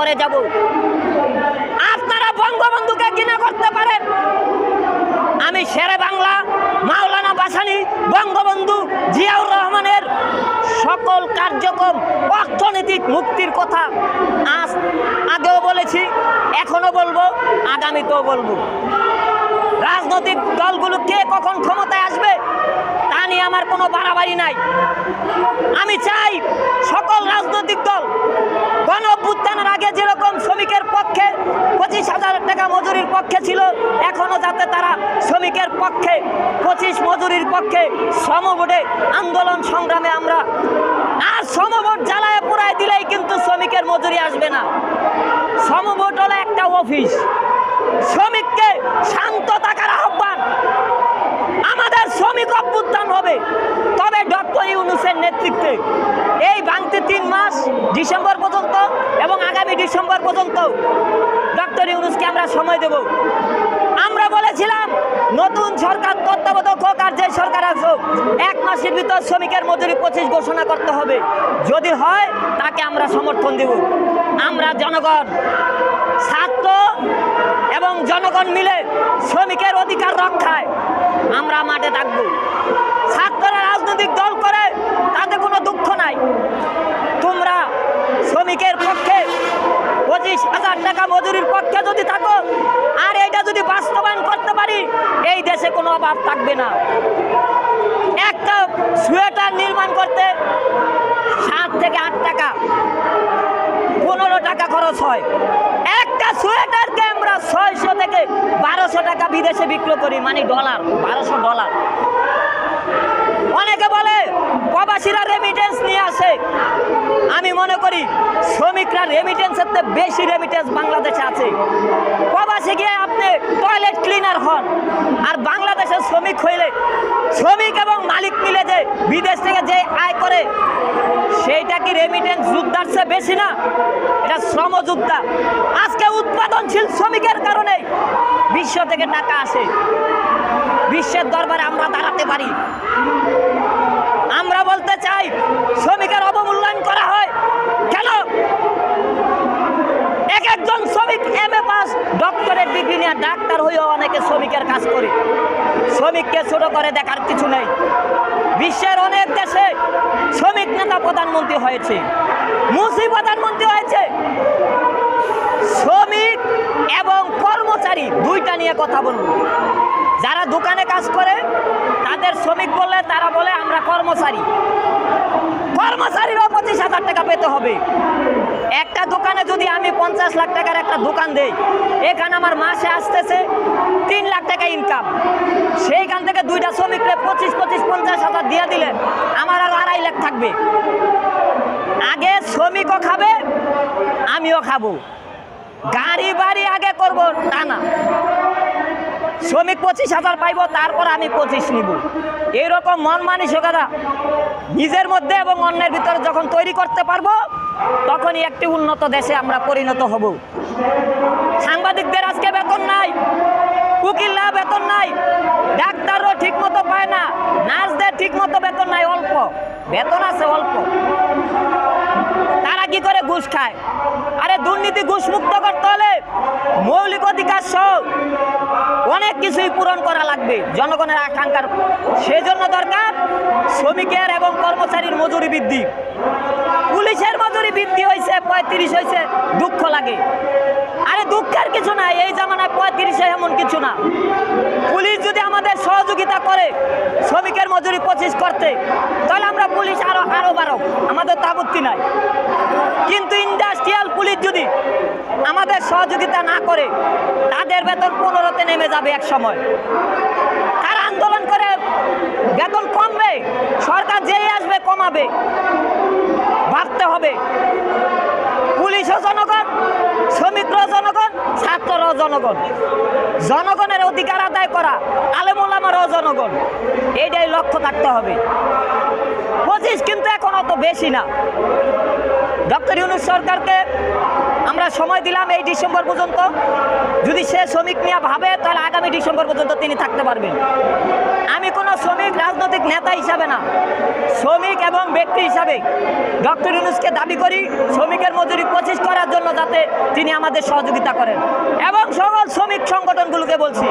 করে যাব। আপনারা বঙ্গবন্ধুকে কিনা করতে পারেন। আমি শেরে বাংলা, মাওলানা বাসানি, বঙ্গবন্ধু জিয়াউর রহমানের সকল কার্যক্রম, অর্থনৈতিক মুক্তির কথা আজ আগেও বলেছি এখনও বলব, আগামীতেও বলব। রাজনৈতিক দলগুলো কে কখন ক্ষমতায় আসবে, তা নিয়ে আমার কোনো বাড়াবাড়ি নাই। আমি চাই সকল রাজনৈতিক দল গণ অভ্যুত্থানের আগে যেরকম শ্রমিকের পক্ষে পঁচিশ হাজার টাকা মজুরির পক্ষে ছিল। এখনও যাতে তারা শ্রমিকের পক্ষে, পঁচিশ মজুরির পক্ষে সমবোটে আন্দোলন সংগ্রামে আমরা আর সমবোট জ্বালায় পুরাই দিলেই কিন্তু শ্রমিকের মজুরি আসবে না। সমবোট হলো একটা অফিস। শ্রমিককে শান্ত থাকার আহ্বান। আমাদের শ্রমিক অভ্যুত্থান হবে। তবে ডক্টর ইউনুসের নেতৃত্বে এই বাংতি তিন মাস ডিসেম্বর পর্যন্ত এবং আগামী ডিসেম্বর পর্যন্ত ডক্টর ইউনুসকে আমরা সময় দেব। আমরা বলেছিলাম, নতুন সরকার তত্ত্বাবধায়ক হোক যে সরকার আসুক এক মাসের ভিতর শ্রমিকের মজুরি পঁচিশ ঘোষণা করতে হবে। যদি হয়, তাকে আমরা সমর্থন দেব। আমরা জনগণ, ছাত্র এবং জনগণ মিলে শ্রমিকের অধিকার রক্ষায় আমরা মাঠে থাকব। ছাত্ররা রাজনৈতিক দল করে, তাতে কোনো দুঃখ নাই। তোমরা শ্রমিকের পক্ষে পঁচিশ হাজার টাকা মজুরির পক্ষে যদি থাকো আর এইটা যদি বাস্তবায়ন করতে পারি এই দেশে কোনো অভাব থাকবে না। একটা সোয়েটার নির্মাণ করতে সাত থেকে আট টাকা, পনেরো টাকা খরচ হয়। একটা সোয়েটারকে আমরা ছয়শো থেকে বারোশো টাকা বিদেশে বিক্রি করি মানে ডলার বারোশো ডলার অনেকে বলে, প্রবাসীরা রেমিটেন্স নিয়ে আসে। আমি মনে করি, শ্রমিকরা রেমিটেন্সের বেশি রেমিটেন্স বাংলাদেশে আছে। শ্রমিক হইলে শ্রমিক এবং মালিক মিলে যে বিদেশ থেকে যে আয় করে, সেইটা কি রেমিটেন্স যোদ্ধার চেয়ে বেশি না? এটা শ্রমযোদ্ধা। আজকে উৎপাদনশীল শ্রমিকের কারণে বিশ্ব থেকে টাকা আসে। বিশ্বের দরবারে আমরা দাঁড়াতে পারি। আমরা বলতে চাই, শ্রমিকের অবমূল্যায়ন করা হয়। কেন? এক একজন শ্রমিক এম এ পাস ডক্টরের ডিগ্রি নিয়ে ডাক্তার হয়েও অনেকে শ্রমিকের কাজ করে। শ্রমিককে ছোট করে দেখার কিছু নেই। বিশ্বের অনেক দেশে শ্রমিক নেতা প্রধানমন্ত্রী হয়েছে। মুসি প্রধানমন্ত্রী হয়েছে। শ্রমিক এবং কর্মচারী দুইটা নিয়ে কথা বলব। যারা দোকানে কাজ করে, তাদের শ্রমিক বললে, তারা বলে, আমরা কর্মচারী। কর্মচারীরও পঁচিশ হাজার টাকা পেতে হবে। একটা দোকানে যদি আমি পঞ্চাশ লাখ টাকার একটা দোকান দেই, এখানে আমার মাসে আসতেছে তিন লাখ টাকা ইনকাম দুইটা শ্রমিকরে পঁচিশ পঁচিশ, পঞ্চাশ হাজার দিয়ে দিলে আমার আরও আড়াই লাখ থাকবে। আগে শ্রমিকও খাবে, আমিও খাব। গাড়ি বাড়ি আগে করব, তা না। শ্রমিক পঁচিশ হাজার পাইব, তারপর আমি পঁচিশ নিব। এইরকম মন মানসিকতা নিজের মধ্যে এবং অন্যের ভিতরে যখন তৈরি করতে পারব, তখনই একটি উন্নত দেশে আমরা পরিণত হব। সাংবাদিকদের আজকে বেতন নাই, উকিলরা বেতন নাই ডাক্তারও ঠিক মতো পায় না নার্সদের ঠিক মতো বেতন নাই অল্প বেতন আছে অল্প। তারা কি করে ঘুষ খায়? আরে দুর্নীতি ঘুষ মুক্ত করতে হলে মৌলিক অধিকার সহ অনেক কিছুই পূরণ করা লাগবে, জনগণের আকাঙ্ক্ষার। সেজন্য দরকার শ্রমিকের এবং কর্মচারীর মজুরি বৃদ্ধি। পুলিশের মজুরি বৃদ্ধি হয়েছে, পঁয়ত্রিশ হয়েছে, দুঃখ লাগে। আরে দুঃখের কিছু নাই, এই জামানায় পঁয়ত্রিশে এমন কিছু না। পুলিশ যদি আমাদের সহযোগিতা করে, শ্রমিকের মজুরি পঁচিশ করতে তাহলে আমরা পুলিশ আরও আরও বারো আমাদের তো আপত্তি নাই। কিন্তু ইন্ডাস্ট্রিয়াল পুলিশ যদি আমাদের সহযোগিতা না করে, তাদের বেতন পনেরোতে নেমে যাবে এক সময়। তারা আন্দোলন করে বেতন কমবে, সরকার যেই আসবে কমাবে ভাবতে হবে। পুলিশও জনগণ, শ্রমিকরাও জনগণ, ছাত্ররাও জনগণ। জনগণের অধিকার আদায় করা আলেমুলামারও জনগণ। এইটাই লক্ষ্য থাকতে হবে পঁচিশ কিন্তু এখন অত বেশি না। ডক্টর ইউনুস সরকারকে আমরা সময় দিলাম এই ডিসেম্বর পর্যন্ত। যদি সে শ্রমিক নিয়ে ভাবে, তাহলে আগামী ডিসেম্বর পর্যন্ত তিনি থাকতে পারবেন। কোনো শ্রমিক, রাজনৈতিক নেতা হিসাবে না। শ্রমিক এবং ব্যক্তি হিসাবে ডক্টর ইউনুসকে দাবি করি, শ্রমিকের মজুরি পঁচিশ করার জন্য যাতে তিনি আমাদের সহযোগিতা করেন। এবং সকল শ্রমিক সংগঠনগুলোকে বলছি,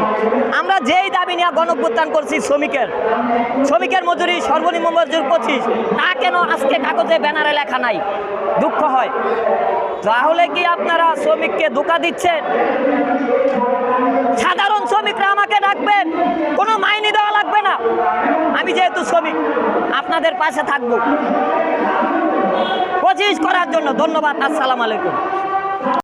আমরা যেই দাবি নিয়ে গণভ্যুত্থান করছি শ্রমিকের শ্রমিকের মজুরি সর্বনিম্ন মজুরি পঁচিশ, তা কেন আজকে কাগজে, ব্যানারে লেখা নাই? দুঃখ হয়। তাহলে কি আপনারা শ্রমিককে ধোকা দিচ্ছেন? সাধারণ শ্রমিকরা আমাকে ডাকবেন কোনো মাইনে দেওয়া লাগবে না আমি যেহেতু শ্রমিক আপনাদের পাশে থাকব। পঁচিশ করার জন্য ধন্যবাদ আসসালামু আলাইকুম।